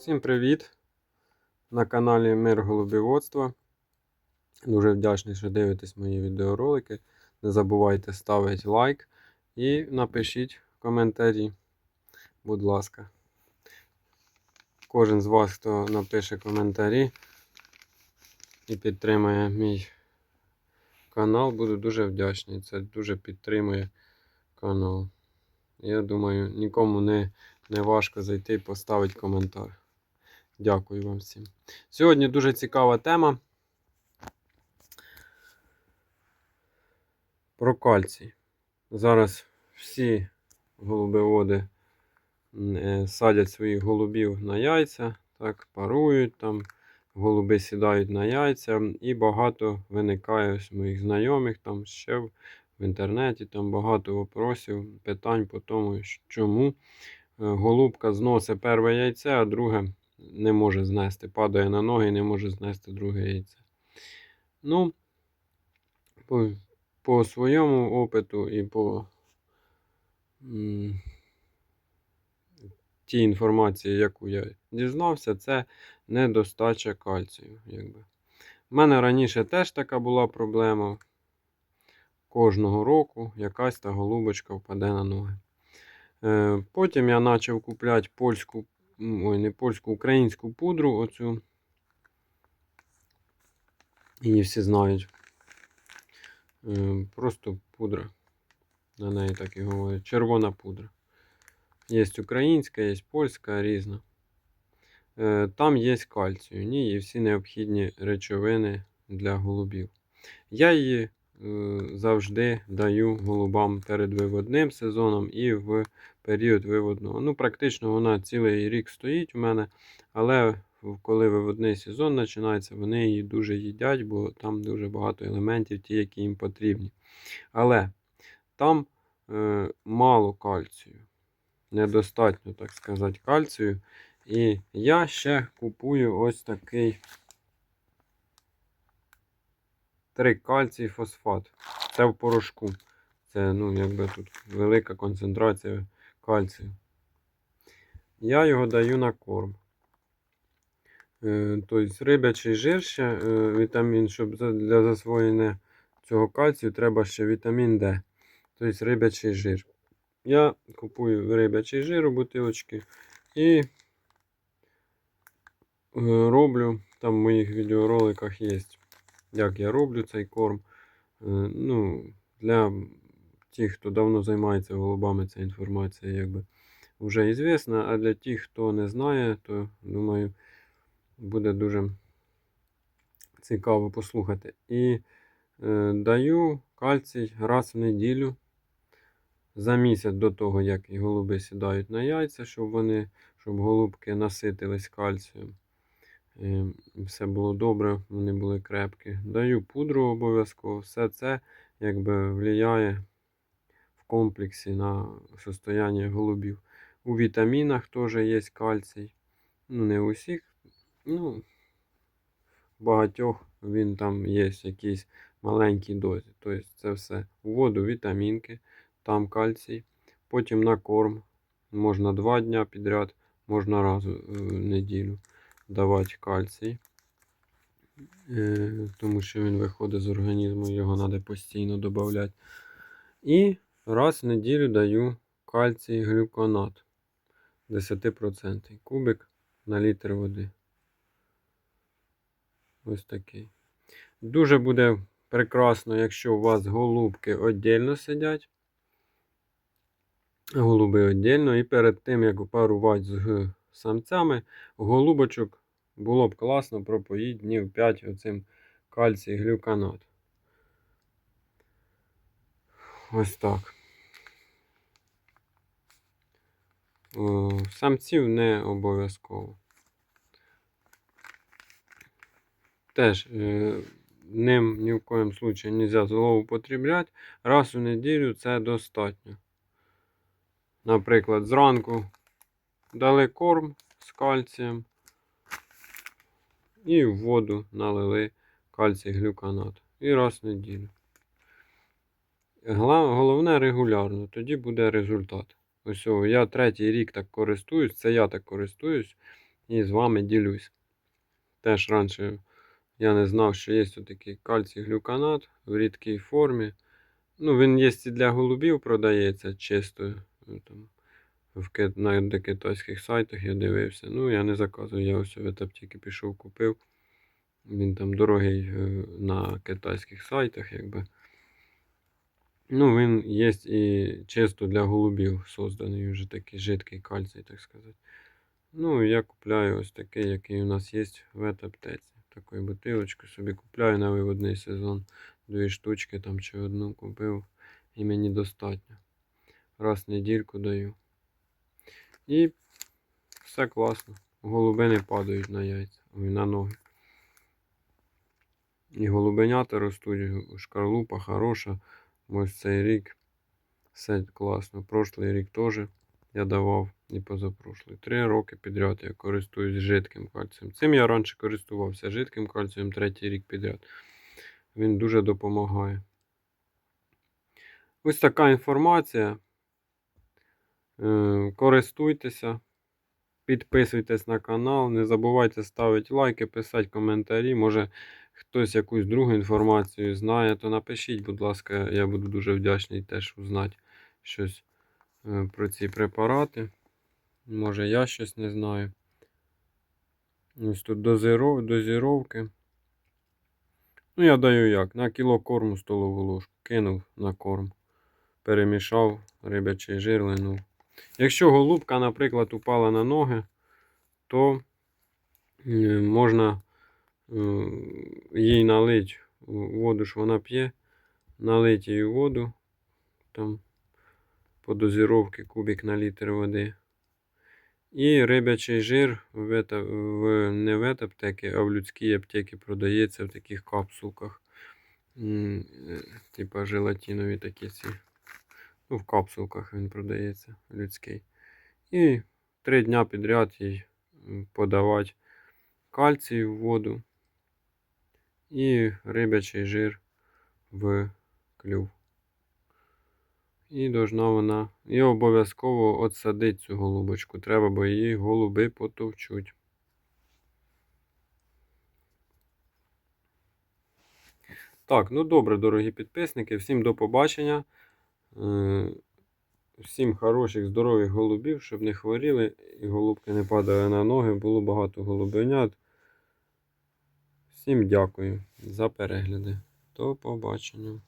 Всім привіт! На каналі Мир Голубіводства. Дуже вдячний, що дивитесь мої відеоролики. Не забувайте ставити лайк і напишіть коментарі, будь ласка. Кожен з вас, хто напише коментарі і підтримує мій канал, буду дуже вдячний. Це дуже підтримує канал. Я думаю, нікому не, не важко зайти і поставити коментар. Дякую вам всім. Сьогодні дуже цікава тема про кальцій. Зараз всі голубеводи е, садять своїх голубів на яйця, так, парують там, голуби сідають на яйця, і багато виникає ось моїх знайомих там ще в, в інтернеті. Там багато вопросів, питань по тому, чому е, голубка зносить перше яйце, а друге не може знести. Падає на ноги і не може знести друге яйце. Ну, по, по своєму опиту і по м, тій інформації, яку я дізнався, це недостача кальцію. Якби. У мене раніше теж така була проблема. Кожного року якась та голубочка впаде на ноги. Е, Потім я почав купляти польську ой, не польську, українську пудру оцю. Її всі знають. Е, Просто пудра. На неї так і говорять. Червона пудра. Є українська, є польська, різна. Е, Там є кальцію, ні, і всі необхідні речовини для голубів. Я її е, завжди даю голубам перед виводним сезоном і в період виводного. Ну, практично вона цілий рік стоїть у мене, але коли виводний сезон починається, вони її дуже їдять, бо там дуже багато елементів, ті, які їм потрібні. Але там е, мало кальцію. Недостатньо, так сказати, кальцію. І я ще купую ось такий трикальцій фосфат. Це в порошку. Це, ну, якби тут велика концентрація кальцію. Я його даю на корм. Е, Тобто рибячий жир ще е, вітамін, щоб для засвоєння цього кальцію треба ще вітамін Д. Тобто рибячий жир. Я купую рибячий жир у бутилочки і е, роблю, там в моїх відеороликах є, як я роблю цей корм. Ну, Для тих, хто давно займається голубами, ця інформація якби вже ізвісна. А для тих, хто не знає, то думаю, буде дуже цікаво послухати. І е, даю кальцій раз в неділю. За місяць до того, як і голуби сідають на яйця, щоб вони, щоб голубки наситились кальцієм. І все було добре, вони були крепкі. Даю пудру обов'язково. Все це якби впливає комплексі на состояние голубів. У вітамінах теж є кальцій. Ну, не у всіх. Ну, багатьох він там є якісь маленькі дозі. Тобто це все. У воду вітамінки, там кальцій. Потім на корм. Можна два дня підряд, можна раз в неділю давати кальцій. Е, тому що він виходить з організму, його треба постійно додати. І раз в неділю даю кальцій глюконат 10% кубик на літр води. Ось такий. Дуже буде прекрасно, якщо у вас голубки віддільно сидять. Голуби віддільно. І перед тим, як парувати з самцями, голубочок було б класно пропоїть днів 5 оцим кальцій глюканат. Ось так. Самців не обов'язково. Теж е, ним ні в коєму случаю не можна злоупотреблять. Раз у неділю це достатньо. Наприклад, зранку дали корм з кальцієм і в воду налили кальцій глюканат. І раз в неділю. Головне регулярно, тоді буде результат. Ось, я третій рік так користуюсь, це я так користуюсь. і з вами ділюсь. Теж раніше я не знав, що є такий кальцій глюканат в рідкій формі. Ну, він є і для голубів продається чисто. ну, Там, в, на китайських сайтах я дивився. Ну, я не заказую, я ось в аптеки пішов, купив. Він там дорогий е, на китайських сайтах, якби. Ну, він є і чисто для голубів созданий вже такий жидкий кальцій, так сказати. Ну, я купляю ось такий, який у нас є в аптеці. Такої бутилочку собі купляю на виводний сезон. Дві штучки там чи одну купив. І мені достатньо. Раз недільку даю. І все класно. Голуби не падають на яйця, ой, на ноги. І голубенята ростуть, шкарлупа хороша. Ось цей рік все класно. Прошлий рік теж я давав і позапрошлий. Три роки підряд я користуюсь жидким кальцієм. Цим я раніше користувався жидким кальцієм третій рік підряд. Він дуже допомагає. Ось така інформація. Е, Користуйтеся, підписуйтесь на канал, не забувайте ставити лайки, писати коментарі. Може хтось якусь другу інформацію знає, то напишіть, будь ласка, я буду дуже вдячний теж узнати щось е, про ці препарати. Може я щось не знаю. Ось тут дозиров, дозіровки. Ну, я даю як? На кіло корму столову ложку. Кинув на корм. Перемішав рибячий жир линув. Якщо голубка, наприклад, упала на ноги, то е, можна їй налити воду, що вона п'є, налити їй воду, там по дозіровці кубик на літр води. І рибячий жир в, в, не в аптеки, а в людській аптеці продається в таких капсулках. Е, Типа желатинові такі ці. Ну, в капсулках він продається людський. І три дня підряд їй подавати кальцій в воду і рибячий жир в клюв. І должна вона. І обов'язково отсадить цю голубочку. Треба, бо її голуби потовчуть. Так, ну добре, дорогі підписники. Всім до побачення. Е, Всім хороших, здорових голубів, щоб не хворіли і голубки не падали на ноги. Було багато голубенят. Всім дякую за перегляди. До побачення.